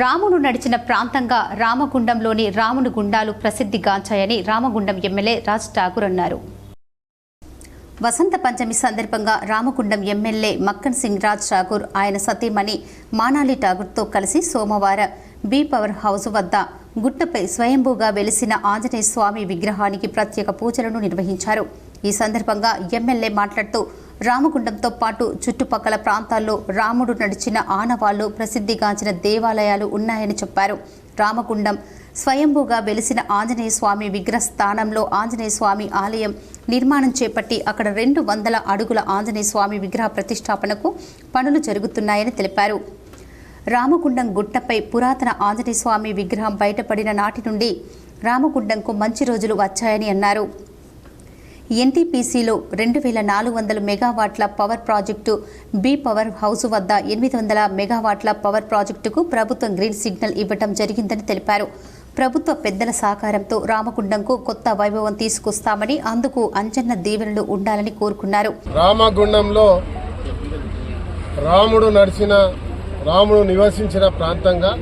రామును నడిచిన ప్రాంతంగా రామగుండంలోని రాముని గుండాలు ప్రసిద్ధిగాంచాయని రామగుండం ఎమ్మెల్యే రాజ్ ఠాకూర్ అన్నారు. వసంత పంచమి సందర్భంగా రామగుండం ఎమ్మెల్యే మక్కన్ సింగ్ రాజ్ ఠాకూర్ ఆయన సతీమణి మానాలి ఠాకూర్తో కలిసి సోమవారం బీ పవర్ హౌస్ వద్ద గుట్టపై స్వయంభూగా వెలిసిన ఆంజనేయ స్వామి విగ్రహానికి ప్రత్యేక పూజలను నిర్వహించారు. ఈ సందర్భంగా ఎమ్మెల్యే మాట్లాడుతూ రామగుండంతో పాటు చుట్టుపక్కల ప్రాంతాల్లో రాముడు నడిచిన ఆనవాళ్ళు ప్రసిద్ధిగాంచిన దేవాలయాలు ఉన్నాయని చెప్పారు. రామగుండం స్వయంభూగా వెలిసిన ఆంజనేయ స్వామి విగ్రహ స్థానంలో ఆంజనేయ స్వామి ఆలయం నిర్మాణం చేపట్టి అక్కడ రెండు వందల అడుగుల ఆంజనేయ స్వామి విగ్రహ ప్రతిష్టాపనకు పనులు జరుగుతున్నాయని తెలిపారు. రామగుండం గుట్టపై పురాతన ఆంజనేయ స్వామి విగ్రహం బయటపడిన నాటి నుండి రామగుండంకు మంచి రోజులు వచ్చాయని అన్నారు. ఎన్టీపీసీలో రెండు వేల నాలుగు వందల మెగావాట్ల power project B power house వద్ద ఎనిమిది వందల మెగావాట్ల పవర్ ప్రాజెక్టుకు ప్రభుత్వం గ్రీన్ సిగ్నల్ ఇవ్వటం జరిగిందని తెలిపారు. ప్రభుత్వ పెద్దల సహకారంతో రామగుండంకు కొత్త వైభవం తీసుకొస్తామని అందుకు అంజన్న దీవెనలు ఉండాలని కోరుకున్నారు. రామగుండంలో రాముడు నడిచిన రాముడు నివసించిన ప్రాంతంగా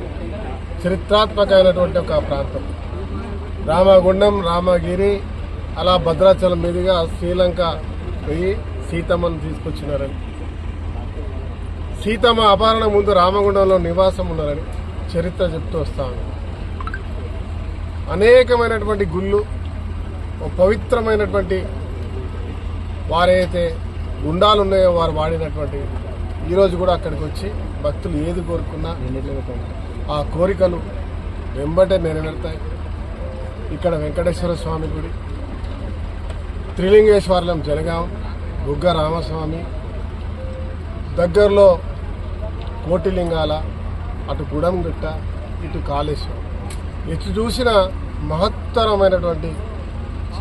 చరిత్రాత్మకమైనటువంటి ఒక ప్రాంతం. రామగుండం రామగిరి అలా భద్రాచలం మీదుగా శ్రీలంక పోయి సీతమ్మను తీసుకొచ్చినారని. సీతమ్మ అపహరణ ముందు రామగుండంలో నివాసం ఉన్నారని చరిత్ర చెప్తూ వస్తాను అనేకమైనటువంటి గుళ్ళు పవిత్రమైనటువంటి వారైతే గుండాలు ఉన్నాయో వారు వాడినటువంటి ఈరోజు కూడా అక్కడికి వచ్చి భక్తులు ఏది కోరుకున్నా ఆ కోరికలు వెంబటే నెరవేరుతాయి. ఇక్కడ వెంకటేశ్వర స్వామి గుడి త్రిలింగేశ్వరం జనగాం బుగ్గ రామస్వామి దగ్గరలో కోటిలింగాల అటు గుడంగుట్ట ఇటు కాళేశ్వరం. ఎటు చూసిన మహత్తరమైనటువంటి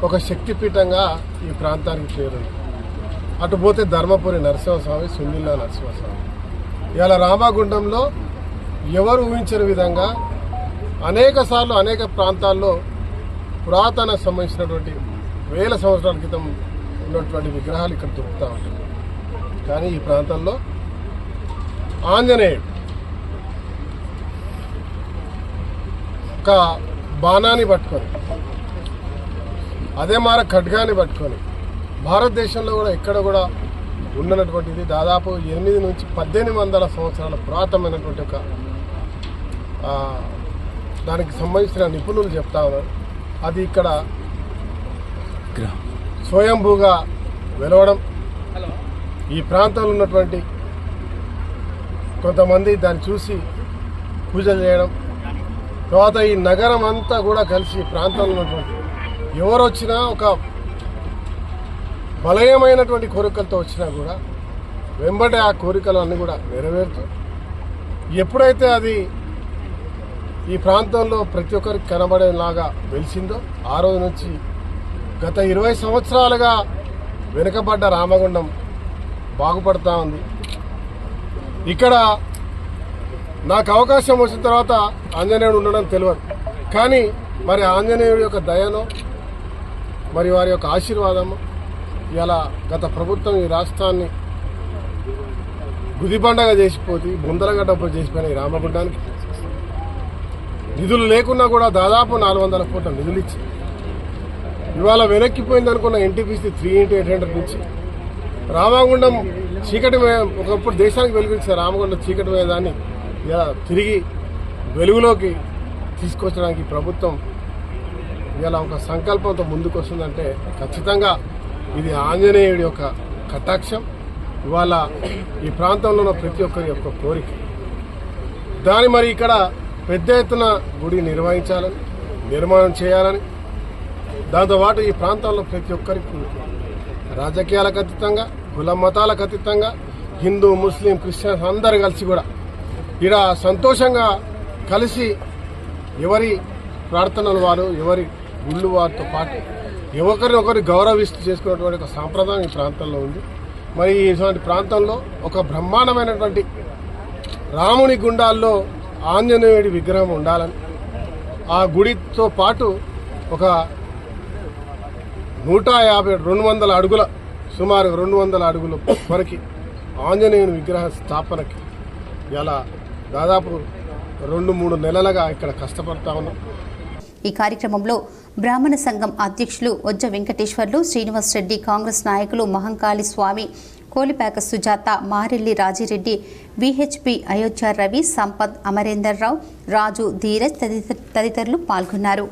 ఒక శక్తిపీఠంగా ఈ ప్రాంతానికి చేరుంది అటు పోతే ధర్మపురి నరసింహస్వామి సునీల నరసింహస్వామి. ఇవాళ రామగుండంలో ఎవరు ఊహించని విధంగా అనేక సార్లు అనేక ప్రాంతాల్లో పురాతన సంబంధించినటువంటి వేల సంవత్సరాల క్రితం ఉన్నటువంటి విగ్రహాలు ఇక్కడ దొరుకుతూ ఉంటాయి. కానీ ఈ ప్రాంతంలో ఆంజనేయుడు ఒక బాణాన్ని పట్టుకొని అదే మార ఖడ్గాని పట్టుకొని భారతదేశంలో కూడా ఎక్కడ కూడా ఉన్నటువంటిది దాదాపు ఎనిమిది నుంచి పద్దెనిమిది వందల సంవత్సరాల పురాతనమైనటువంటి ఒక దానికి సంబంధించిన నిపుణులు చెప్తా ఉన్నారు. అది ఇక్కడ స్వయంభూగా వెలవడం. ఈ ప్రాంతంలో ఉన్నటువంటి కొంతమంది దాన్ని చూసి పూజలు చేయడం. తర్వాత ఈ నగరం అంతా కూడా కలిసి ఈ ప్రాంతంలో ఉన్నటువంటి ఎవరు వచ్చినా ఒక బలయమైనటువంటి కోరికలతో వచ్చినా కూడా వెంబడే ఆ కోరికలు అన్నీ కూడా నెరవేరుతూ ఎప్పుడైతే అది ఈ ప్రాంతంలో ప్రతి ఒక్కరికి కనబడేలాగా వెలిసిందో ఆ రోజు నుంచి గత ఇరవై సంవత్సరాలుగా వెనుకబడ్డ రామగుండం బాగుపడతా ఉంది. ఇక్కడ నాకు అవకాశం వచ్చిన తర్వాత ఆంజనేయుడు ఉండడం తెలియదు. కానీ మరి ఆంజనేయుడి యొక్క దయను మరి వారి యొక్క ఆశీర్వాదము ఇలా గత ప్రభుత్వం ఈ రాష్ట్రాన్ని గుదిబండగా చేసిపోతే బుందలగడ్డ చేసిపోయిన ఈ రామగుండానికి. నిధులు లేకున్నా కూడా దాదాపు నాలుగు వందల కోట్ల నిధులు ఇచ్చింది. ఇవాళ వెనక్కిపోయింది అనుకున్న NTPC three into eight hundred నుంచి రామగుండం చీకటి ఒకప్పుడు దేశానికి వెలుగుచ్చిన రామగుండం చీకటి మీద దాన్ని ఇలా తిరిగి వెలుగులోకి తీసుకొచ్చడానికి ప్రభుత్వం ఇలా ఒక సంకల్పంతో ముందుకు వస్తుందంటే ఖచ్చితంగా ఇది ఆంజనేయుడి యొక్క కటాక్షం. ఇవాళ ఈ ప్రాంతంలో ఉన్న ప్రతి ఒక్కరి యొక్క కోరిక. దాని మరి ఇక్కడ పెద్ద ఎత్తున గుడి నిర్వహించాలని నిర్మాణం చేయాలని దాంతోపాటు ఈ ప్రాంతంలో ప్రతి ఒక్కరికి రాజకీయాలకు అతీతంగా కుల మతాలకు అతీతంగా హిందూ ముస్లిం క్రిస్టియన్స్ అందరు కలిసి కూడా ఇక్కడ సంతోషంగా కలిసి ఎవరి ప్రార్థనలు వారు ఎవరి గుళ్ళు వారితో పాటు ఒకరిని ఒకరు గౌరవిస్తూ చేసుకున్నటువంటి ఒక సాంప్రదాయం ఈ ప్రాంతంలో ఉంది. మరి ఇటువంటి ప్రాంతంలో ఒక బ్రహ్మాండమైనటువంటి రాముని గుండాల్లో ఆంజనేయుడి విగ్రహం ఉండాలని ఆ గుడితో పాటు ఒక నూట యాభై రెండు వందల అడుగుల సుమారు రెండు వందల అడుగుల వరకు ఆంజనేయుని విగ్రహ స్థాపనకి ఇలా దాదాపు రెండు మూడు నెలలుగా ఇక్కడ కష్టపడతా ఉన్నాం. ఈ కార్యక్రమంలో బ్రాహ్మణ సంఘం అధ్యక్షులు వజ్జ వెంకటేశ్వర్లు శ్రీనివాస్ రెడ్డి కాంగ్రెస్ నాయకులు మహంకాళి స్వామి కోలిపాక సుజాత మారెల్లి రాజిరెడ్డి విహెచ్పి అయోధ్య రవి సంపత్ అమరేందర్ రావు రాజు ధీరజ్ తదితర- తదితరులు పాల్గొన్నారు.